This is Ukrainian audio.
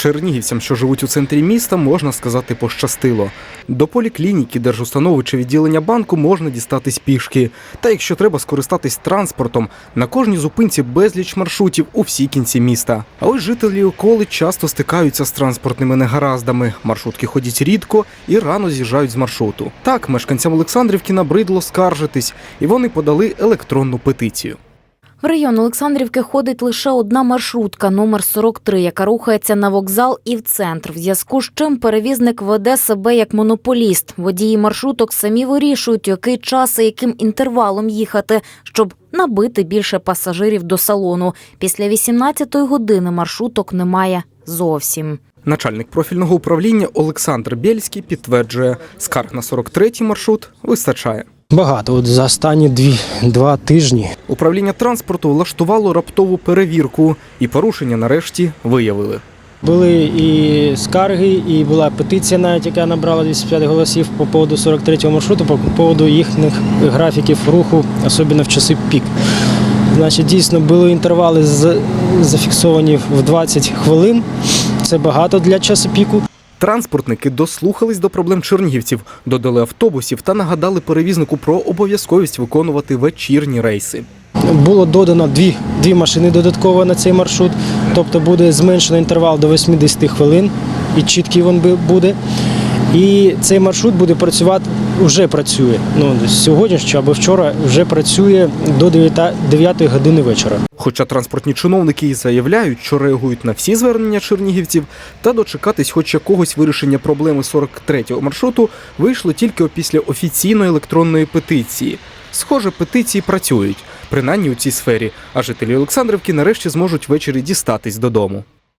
Чернігівцям, що живуть у центрі міста, можна сказати, пощастило. До поліклініки, держустанови чи відділення банку можна дістатись пішки. Та якщо треба скористатись транспортом, на кожній зупинці безліч маршрутів у всі кінці міста. А ось жителі околи часто стикаються з транспортними негараздами. Маршрутки ходять рідко і рано з'їжджають з маршруту. Так, мешканцям Олександрівки набридло скаржитись, і вони подали електронну петицію. В район Олександрівки ходить лише одна маршрутка номер 43, яка рухається на вокзал і в центр. В зв'язку з чим перевізник веде себе як монополіст. Водії маршруток самі вирішують, який час і яким інтервалом їхати, щоб набити більше пасажирів до салону. Після 18-ї години маршруток немає зовсім. Начальник профільного управління Олександр Бєльський підтверджує, скарг на 43-й маршрут вистачає. Багато. От за останні дві, два тижні Управління транспорту влаштувало раптову перевірку, і порушення нарешті виявили. були і скарги, і була петиція, навіть яка набрала 205 голосів по поводу 43-го маршруту, по поводу їхніх графіків руху, особливо в часи пік. Значить, дійсно були інтервали зафіксовані в 20 хвилин. Це багато для часу піку. Транспортники дослухались до проблем чернігівців, додали автобусів та нагадали перевізнику про обов'язковість виконувати вечірні рейси. Було додано дві, дві машини додатково на цей маршрут, тобто буде зменшено інтервал до 80 хвилин, і чіткий він буде. І цей маршрут буде працювати, вже працює. Ну, сьогодні чи або вчора вже працює до 9, 9 години вечора. Хоча транспортні чиновники і заявляють, що реагують на всі звернення чернігівців, та дочекатись хоч якогось вирішення проблеми 43-го маршруту вийшло тільки після офіційної електронної петиції. Схоже, петиції працюють, принаймні у цій сфері, а жителі Олександрівки нарешті зможуть ввечері дістатись додому.